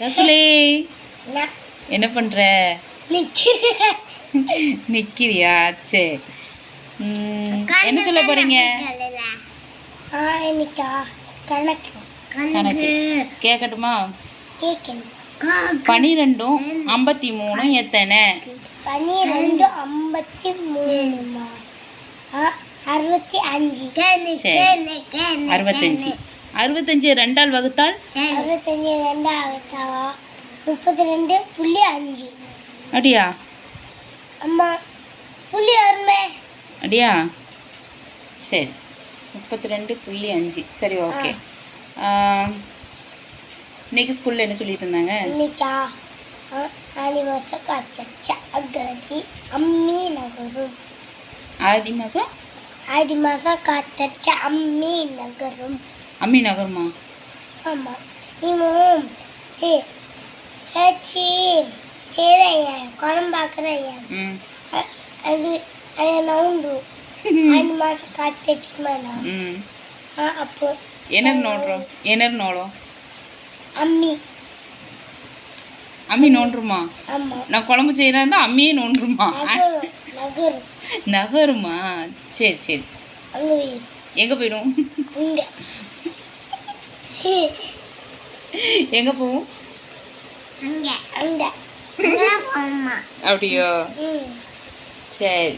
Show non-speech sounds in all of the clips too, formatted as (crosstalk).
ரசுலே என்ன? பண்ற? நிக்கிறேன் நிக்கிறியா? சரி என்ன சொல்ல போறீங்க? கணக்கு. கணக்கு. கேட்கட்டுமா? பனிரெண்டும் ஐம்பத்தி மூணும் எத்தனை? பன்னிரெண்டு ஐம்பத்தி மூணுமா அறுபத்தி அஞ்சு. அறுபத்தஞ்சு. அறுபத்தஞ்சு ரெண்டால் வகுத்தால்? அறுபத்தஞ்சு ரெண்டு ஆகுதாவா முப்பத்தி ரெண்டு புள்ளி அஞ்சு. அடியா அம்மா புள்ளி அருமை. அடியா சரி. முப்பத்தி ரெண்டு புள்ளி அஞ்சு. சரி ஓகே. இன்னைக்கு ஸ்கூலில் என்ன சொல்லிட்டு இருந்தாங்க? இன்னைக்கா? ஆடி மாதம் காத்தச்ச அகதி அம்மி நகரும். ஆடி மாதம் ஆடி மாதம் காத்தச்ச அம்மி நகரும். அம்மி நகருமா ஆமாம் இவன் ஏ ஏச்சி சரியா குழம்பாக்குறையா ம் அது அது நவுண்டு ஆடி மாதம் காத்தடிக்குமாண்ணா ம் ஆ அப்போ ಏನರ್ ನೋಡ್ರು ಏನರ್ ನೋಡು அம்மி அம்மி நோண்டுருமா ஆமாம் நான் குழம்பு செய்யறதா அம்மியே நோண்டுருமா நகரும் நகரும் நகருமா சரி சரி அங்கே வீடு எங்கே போயிடும்? எங்கே அம்மா அப்படியோ? சரி.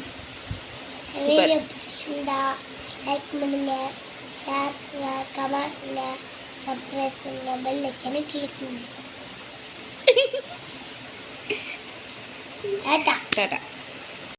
சூப்பர். லைக் பண்ணுங்க ஷேர் பண்ணுங்க கமெண்ட் பண்ணுங்க சப்ஸ்கிரைப் பண்ணுங்க பெல் ஐக்கனை கிளிக் பண்ணுங்க. (laughs)